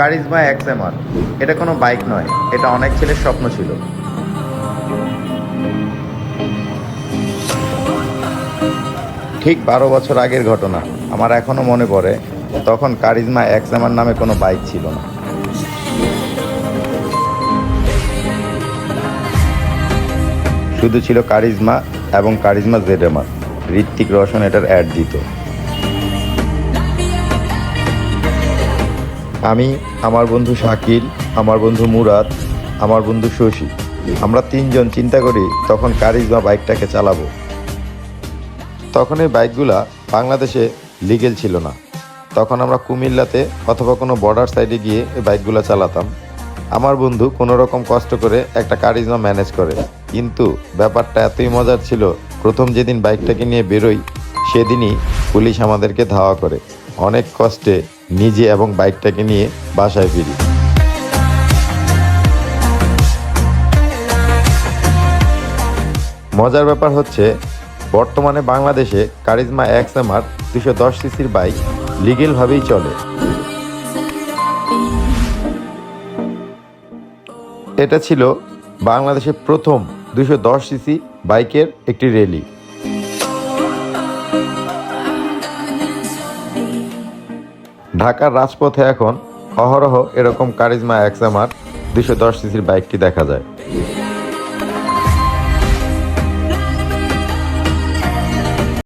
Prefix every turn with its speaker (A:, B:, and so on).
A: Charisma x XMR, এটা কোনো bike নয়, এটা অনেক ছেলের স্বপ্ন ছিল। ঠিক বারো বছর আগের ঘটনা, আমার এখনও মনে পড়ে, তখন কারিজমা এক্স এক্সএমআর নামে কোনো বাইক ছিল না। শুধু ছিল কারিজমা এবং কারিজমা জেডএমআর ঋত্বিক রোশন এটার অ্যাড দিত। আমি, আমার বন্ধু শাকিল, আমার বন্ধু মুরাদ, আমার বন্ধু শশী। আমরা তিনজন চিন্তা করি তখন কারিজমা বাইকটাকে চালাবো। তখন এই বাইকগুলা বাংলাদেশে লিগেল ছিল না। তখন আমরা কুমিল্লাতে অথবা কোনো বর্ডার সাইডে গিয়ে এই বাইকগুলো চালাতাম। আমার বন্ধু কোনো রকম কষ্ট করে একটা কারিজমা ম্যানেজ করে। কিন্তু ব্যাপারটা এতই মজার ছিল, প্রথম যেদিন বাইকটাকে নিয়ে বেরোই, সেদিনই পুলিশ আমাদেরকে ধাওয়া করে। অনেক কষ্টে নিজে এবং বাইকটাকে নিয়ে বাসায় ফিরি। মজার ব্যাপার হচ্ছে, বর্তমানে বাংলাদেশে কারিজমা এক্স এম আর দুশো দশ সিসির বাইক লিগেলভাবেই চলে। এটা ছিল বাংলাদেশের প্রথম দুশো দশ সিসি বাইকের একটি র্যালি ঢাকার রাজপথে এখন অহরহ এরকম কারিজমা এক্সামার দুশো দশ সিসির বাইকটি দেখা যায়।